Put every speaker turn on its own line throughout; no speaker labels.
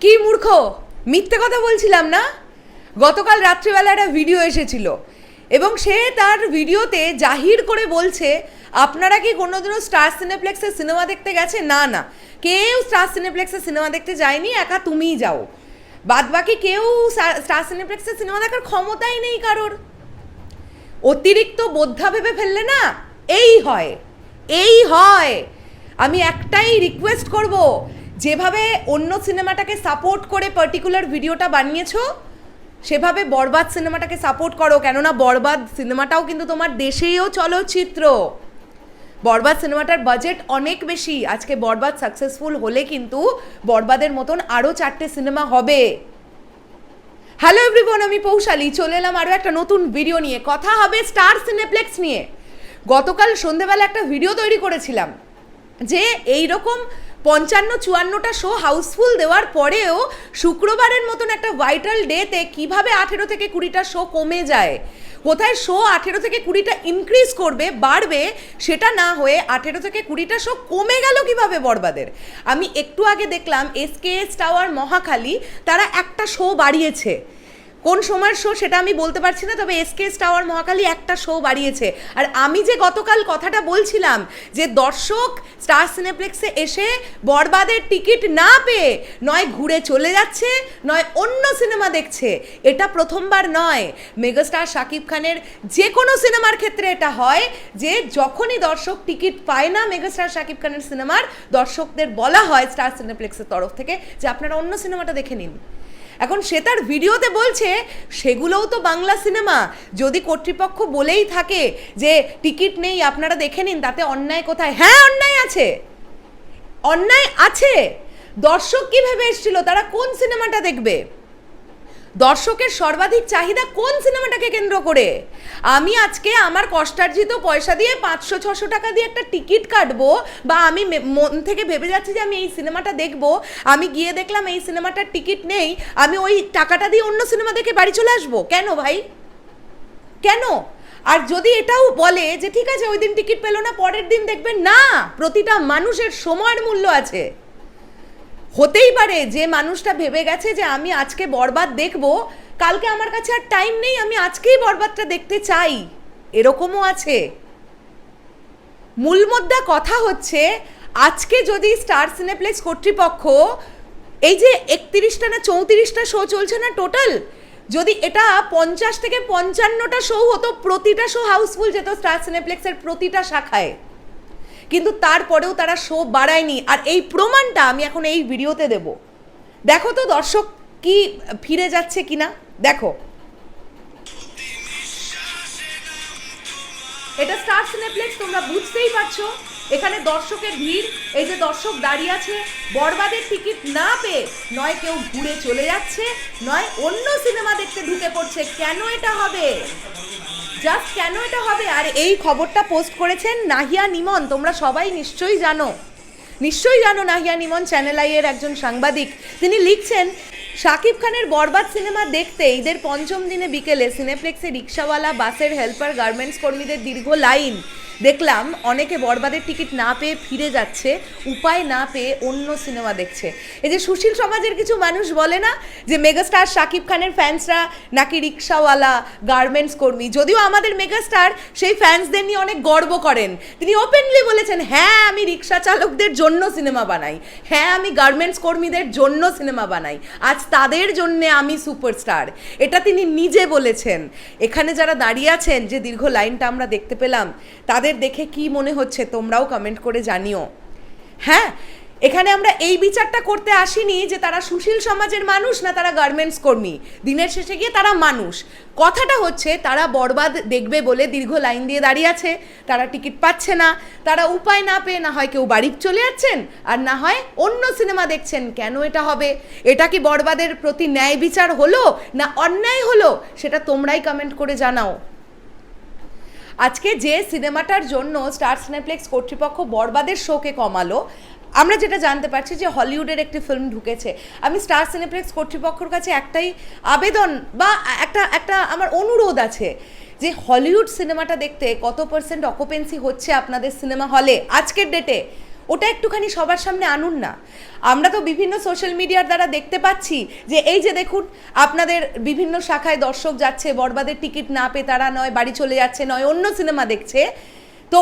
কি মূর্খ? মিথ্যে কথা বলছিলাম না? গতকাল রাত্রিবেলা একটা ভিডিও এসেছিল। এবং সে তার ভিডিওতে জাহির করে বলছে, আপনারা কি কোনোদিনও স্টার সিনেপ্লেক্সে সিনেমা দেখতে গেছে না না। কেউ স্টার সিনেপ্লেক্সে সিনেমা দেখতে যায়নি, একা তুমিই যাও। বাদ বাকি কেউ স্টার সিনেপ্লেক্সের সিনেমা দেখার ক্ষমতাই নেই কারোর। অতিরিক্ত বোদ্ধা ভেবে ফেললে না? এই হয়। এই হয়। আমি একটাই রিকোয়েস্ট করব যেভাবে অন্য সিনেমাটাকে সাপোর্ট করে পার্টিকুলার ভিডিওটা বানিয়েছো, সেভাবে বরবাদ সিনেমাটাকে সাপোর্ট করো, কেননা বরবাদ সিনেমাটাও কিন্তু তোমার দেশেও চলচ্চিত্র। বরবাদ সিনেমাটার বাজেট অনেক বেশি। আজকে বরবাদ সাকসেসফুল হলে কিন্তু বরবাদের মতন আরও চারটে সিনেমা হবে। হ্যালো এভরিওয়ান আমি পৌশালী। চলে এলাম আরও একটা নতুন ভিডিও নিয়ে। কথা হবে স্টার সিনেপ্লেক্স নিয়ে। গতকাল সন্ধেবেলা একটা ভিডিও তৈরি করেছিলাম, যে এই রকম পঞ্চান্ন চুয়ান্নটা শো হাউসফুল দেওয়ার পরেও শুক্রবারের মতন একটা ভাইটাল ডেতে কীভাবে আঠেরো থেকে কুড়িটা শো কমে যায়? কোথায় শো আঠেরো থেকে কুড়িটা ইনক্রিজ করবে, বাড়বে, সেটা না হয়ে আঠেরো থেকে কুড়িটা শো কমে গেল কীভাবে বরবাদের আমি একটু আগে দেখলাম এসকেএস টাওয়ার মহাখালী, তারা একটা শো বাড়িয়েছে। কোন সময়ের শো সেটা আমি বলতে পারছি না, তবে এসকেএস টাওয়ার মহাকালী একটা শো বাড়িয়েছে। আর আমি যে গতকাল কথাটা বলছিলাম যে দর্শক স্টার সিনেপ্লেক্সে এসে বরবাদের টিকিট না পেয়ে নয় ঘুরে চলে যাচ্ছে, নয় অন্য সিনেমা দেখছে, এটা প্রথমবার নয়। মেগাস্টার শাকিব খানের যে কোনো সিনেমার ক্ষেত্রে এটা হয় যে যখনই দর্শক টিকিট পায় না মেগাস্টার শাকিব খানের সিনেমার, দর্শকদের বলা হয় স্টার সিনেপ্লেক্সের তরফ থেকে যে আপনারা অন্য সিনেমাটা দেখে নিন। এখন সে তার ভিডিওতে বলছে, সেগুলোও তো বাংলা সিনেমা। যদি কর্তৃপক্ষ বলেই থাকে যে টিকিট নেই, আপনারা দেখে নিন, তাতে অন্যায় কোথায়? হ্যাঁ অন্যায় আছে। অন্যায় আছে। দর্শক কী ভেবে এসেছিল? তারা কোন সিনেমাটা দেখবে? দর্শকের সর্বাধিক চাহিদা কোন সিনেমাটাকে কেন্দ্র করে? আমি আজকে আমার কষ্টার্জিত পয়সা দিয়ে পাঁচশো, ছশো টাকা দিয়ে একটা টিকিট কাটবো বা আমি মন থেকে ভেবে যাচ্ছি যে আমি এই সিনেমাটা দেখব। আমি গিয়ে দেখলাম এই সিনেমাটার টিকিট নেই। আমি ওই টাকাটা দিয়ে অন্য সিনেমা দেখে বাড়ি চলে আসব। কেন ভাই? কেন? আর যদি এটাও বলে যে ঠিক আছে, ওই দিন টিকিট পেল না, পরের দিন দেখবেন না, প্রতিটা মানুষের সময়ের মূল্য আছে। হতেই পারে যে মানুষটা ভেবে গেছে যে আমি আজকে বরবাদ দেখব, কালকে আমার কাছে আর টাইম নেই, আমি আজকেই বরবাদটা দেখতে চাই। এরকমও আছে। মূল মুদ্রা কথা হচ্ছে, আজকে যদি স্টার সিনেপ্লেক্স কর্তৃপক্ষ এই যে একত্রিশটা না চৌত্রিশটা শো চলছে না টোটাল যদি এটা পঞ্চাশ থেকে পঞ্চান্নটা শো হতো, প্রতিটা শো হাউসফুল যেত স্টার সিনেপ্লেক্সের প্রতিটা শাখায়। কিন্তু তারপরেও তারা শো বাড়ায়নি। আর এই প্রমাণটা আমি এখন এই ভিডিওতে দেব। দেখো তো দর্শক, কি ফিরে যাচ্ছে কিনা? দেখো। এটা স্টার সিনেপ্লেক্স তোমরা বুঝতেই পারছ। এখানে দর্শকের ভিড়। এই যে দর্শক দাঁড়িয়ে আছে, বরবাদের টিকিট না পেয়ে নয় কেউ ঘুরে চলে যাচ্ছে, নয় অন্য সিনেমা দেখতে ঢুকে পড়ছে। কেন এটা হবে? জাস্ট কেন এটা হবে? আর এই খবরটা পোস্ট করেছেন নাহিয়া নিমন। তোমরা সবাই নিশ্চয়ই জানো। নিশ্চয়ই জানো নাহিয়া নিমন চ্যানেল আইয়ের একজন সাংবাদিক। তিনি লিখছেন শাকিব খানের বরবাদ সিনেমা দেখতে ঈদের পঞ্চম দিনে বিকেলে সিনেপ্লেক্সে রিক্সাওয়ালা, বাসের হেল্পার, গার্মেন্টস কর্মীদের দীর্ঘ লাইন। দেখলাম অনেকে বরবাদের টিকিট না পেয়ে ফিরে যাচ্ছে, উপায় না পেয়ে অন্য সিনেমা দেখছে। এই যে সুশীল সমাজের কিছু মানুষ বলে না যে মেগাস্টার শাকিব খানের ফ্যান্সরা নাকি রিক্সাওয়ালা, গার্মেন্টস কর্মী। যদিও আমাদের মেগাস্টার সেই ফ্যান্সদের নিয়ে অনেক গর্ব করেন। তিনি ওপেনলি বলেছেন হ্যাঁ আমি রিক্সা চালকদের জন্য সিনেমা বানাই। হ্যাঁ আমি গার্মেন্টস কর্মীদের জন্য সিনেমা বানাই। আজ তাদের জন্য আমি সুপারস্টার। এটা তিনি নিজে বলেছেন। এখানে যারা দাঁড়িয়ে আছেন, যে দীর্ঘ লাইনটা আমরা দেখতে পেলাম, তাদের দেখে কি মনে হচ্ছে তোমরাও কমেন্ট করে জানিও। হ্যাঁ এখানে আমরা এই বিচারটা করতে আসিনি যে তারা সুশীল সমাজের মানুষ না তারা গার্মেন্টস কর্মী। দিনের শেষে গিয়ে তারা মানুষ। কথাটা হচ্ছে, তারা বরবাদ দেখবে বলে দীর্ঘ লাইন দিয়ে দাঁড়িয়ে আছে। তারা টিকিট পাচ্ছে না। তারা উপায় না পেয়ে না হয় কেউ বাড়ি চলে যাচ্ছেন আর না হয় অন্য সিনেমা দেখছেন। কেন এটা হবে? এটা কি বরবাদের প্রতি ন্যায় বিচার হলো না অন্যায় হলো? সেটা তোমরাই কমেন্ট করে জানাও। আজকে যে সিনেমাটার জন্য স্টার সিনেপ্লেক্স কর্তৃপক্ষ বরবাদের শোকে কমালো আমরা যেটা জানতে পারছি যে হলিউডের একটি ফিল্ম ঢুকেছে। আমি স্টার সিনেপ্লেক্স কর্তৃপক্ষের কাছে একটাই আবেদন বা একটা একটা আমার অনুরোধ আছে যে হলিউড সিনেমাটা দেখতে কত পার্সেন্ট অকুপেন্সি হচ্ছে আপনাদের সিনেমা হলে আজকের ডেটে ওটা একটুখানি সবার সামনে আনুন না। আমরা তো বিভিন্ন সোশ্যাল মিডিয়ার দ্বারা দেখতে পাচ্ছি যে এই যে দেখুন, আপনাদের বিভিন্ন শাখায় দর্শক যাচ্ছে, বরবাদের টিকিট না পেয়ে তারা নয়, বাড়ি চলে যাচ্ছে, নয়, অন্য সিনেমা দেখছে। তো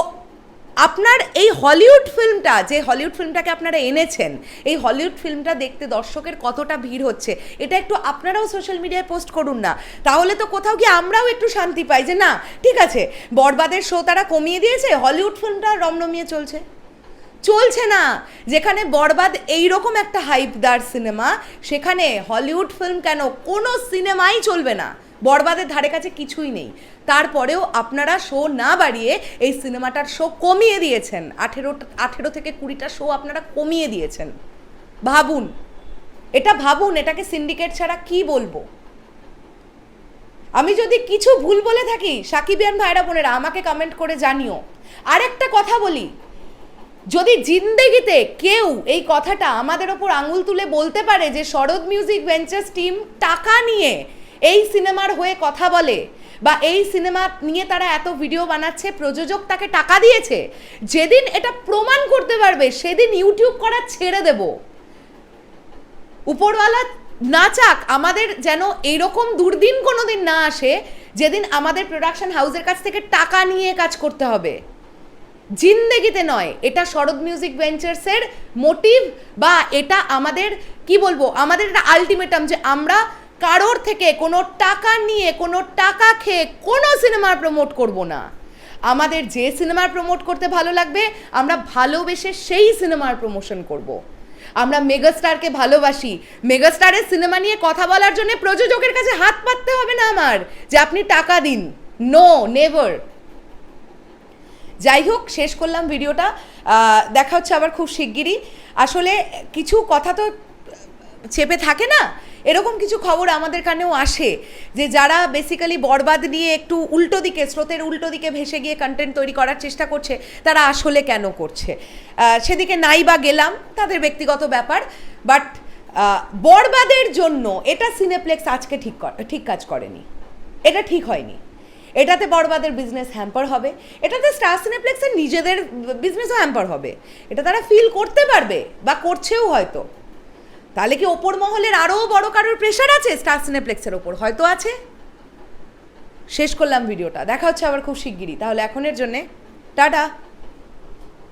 আপনার এই হলিউড ফিল্মটা, যে হলিউড ফিল্মটাকে আপনারা এনেছেন, এই হলিউড ফিল্মটা দেখতে দর্শকের কতটা ভিড় হচ্ছে, এটা একটু আপনারাও সোশ্যাল মিডিয়ায় পোস্ট করুন না। তাহলে তো কোথাও গিয়ে আমরাও একটু শান্তি পাই যে না, ঠিক আছে, বরবাদের শো তারা কমিয়ে দিয়েছে, হলিউড ফিল্মটা রমরমিয়ে চলছে। চলছে না। যেখানে বরবাদ এইরকম একটা হাইপদার সিনেমা সেখানে হলিউড ফিল্ম কেন কোনো সিনেমাই চলবে না। বরবাদের ধারে কাছে কিছুই নেই। তারপরেও আপনারা শো না বাড়িয়ে এই সিনেমাটার শো কমিয়ে দিয়েছেন। আঠেরো আঠেরো থেকে কুড়িটা শো আপনারা কমিয়ে দিয়েছেন। ভাবুন, এটা ভাবুন, এটাকে সিন্ডিকেট ছাড়া কি বলব? আমি যদি কিছু ভুল বলে থাকি সাকিবিয়ান ভাইরা বোনেরা, আমাকে কমেন্ট করে জানিও। আরেকটা কথা বলি, যদি জিন্দেগিতে কেউ এই কথাটা আমাদের ওপর আঙুল তুলে বলতে পারে যে শরৎ মিউজিক ভেঞ্চার্স টিম টাকা নিয়ে এই সিনেমার হয়ে কথা বলে বা এই সিনেমা নিয়ে তারা এত ভিডিও বানাচ্ছে, প্রযোজক তাকে টাকা দিয়েছে, যেদিন এটা প্রমাণ করতে পারবে, সেদিন ইউটিউব করা ছেড়ে দেবো। উপরওয়ালা না চাক, আমাদের যেন এইরকম দুর্দিন কোনো দিন না আসে, যেদিন আমাদের প্রোডাকশন হাউসের কাছ থেকে টাকা নিয়ে কাজ করতে হবে। জিন্দেগিতে নয়, এটা শরৎ মিউজিক ভেঞ্চার্সের মোটিভ বা এটা আমাদের, কি বলব, আমাদের এটা আলটিমেটাম যে আমরা কারোর থেকে কোনো টাকা নিয়ে, কোনো টাকা খেয়ে কোনো সিনেমা প্রমোট করব না। আমাদের যে সিনেমার প্রমোট করতে ভালো লাগবে, আমরা ভালোবেসে সেই সিনেমার প্রমোশন করব। আমরা মেগাস্টারকে ভালোবাসি। মেগাস্টারের সিনেমা নিয়ে কথা বলার জন্য প্রযোজকের কাছে হাত পাততে হবে না আমার, যে আপনি টাকা দিন। নো নেভার যাই হোক, শেষ করলাম ভিডিওটা। দেখা হচ্ছে আবার খুব শিগগিরই। আসলে কিছু কথা তো চেপে থাকে না? এরকম কিছু খবর আমাদের কানেও আসে যে যারা বেসিক্যালি বরবাদ নিয়ে একটু উল্টো দিকে, স্রোতের উল্টো দিকে ভেসে গিয়ে কন্টেন্ট তৈরি করার চেষ্টা করছে, তারা আসলে কেন করছে? সেদিকে নাই বা গেলাম, তাদের ব্যক্তিগত ব্যাপার বাট বরবাদের জন্য এটা সিনেপ্লেক্স আজকে ঠিক ঠিক কাজ করেনি। এটা ঠিক হয়নি। এটাতে বড়বাদের বিজনেস হ্যাম্পার হবে। এটাতে স্টার সিনেপ্লেক্সের নিজেদের বিজনেসও হ্যাম্পার হবে। এটা তারা ফিল করতে পারবে, বা করছেও হয়তো। তাহলে কি ওপর মহলের আরও বড় কারোর প্রেশার আছে? স্টার সিনেপ্লেক্সের ওপর হয়তো আছে। শেষ করলাম ভিডিওটা দেখা হচ্ছে আবার খুব শিগগিরই। তাহলে এখনের জন্যে টাটা।